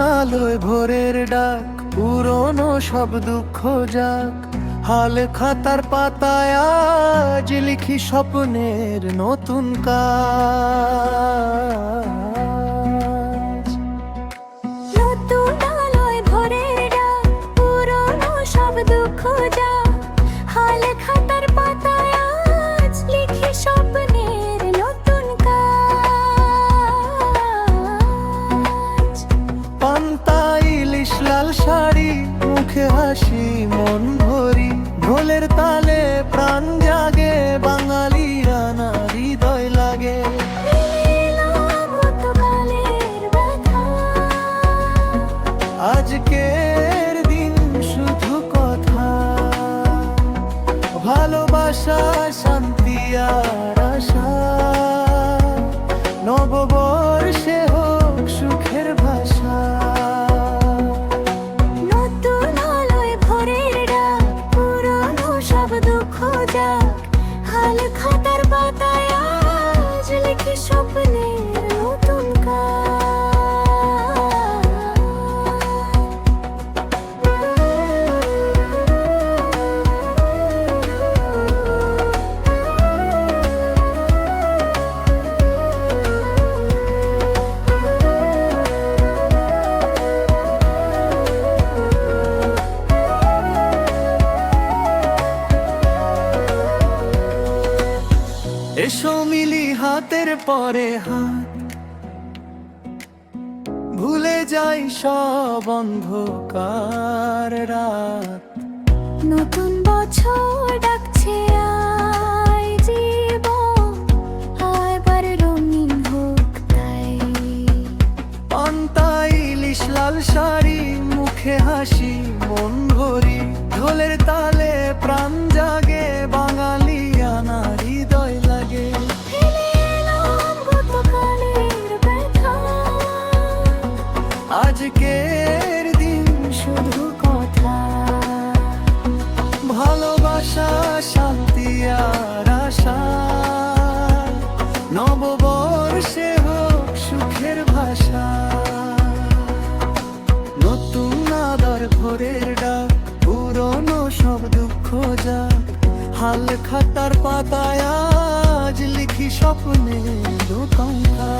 আলোয় ভোরের ডাক, পুরনো সব দুঃখ যাক। হাল খাতার পাতায় আজ লিখি স্বপ্নের নতুন কাজ। নতুন পুরনো সব দুঃখ হাল খাতার হাসি মন ভরি, ঢোলের তালে প্রাণ জাগে, বাঙালিরা না হৃদয় লাগে। আজকের দিন শুধু কথা, ভালোবাসা, শান্তি আর হাল খাতার পাতায় আজ লিখি স্বপ্নের নতুন এসো মিলি হাতের পরে হাত। ভুলে যাই সব অন্ধকার রাত। নতুন বছর ডাকছে আয় জীবন। আবার রঙিন হোক তাই। পান্তা ইলিশ লাল শাড়ি মুখে হাসি মন ভরি। ঢোলের তালে প্রাণ জাগে বাঙালি। ভোরের ডাক পুরনো সব দুঃখ যা হাল খাতার পাতায় আজ লিখি স্বপ্নে দোকানটা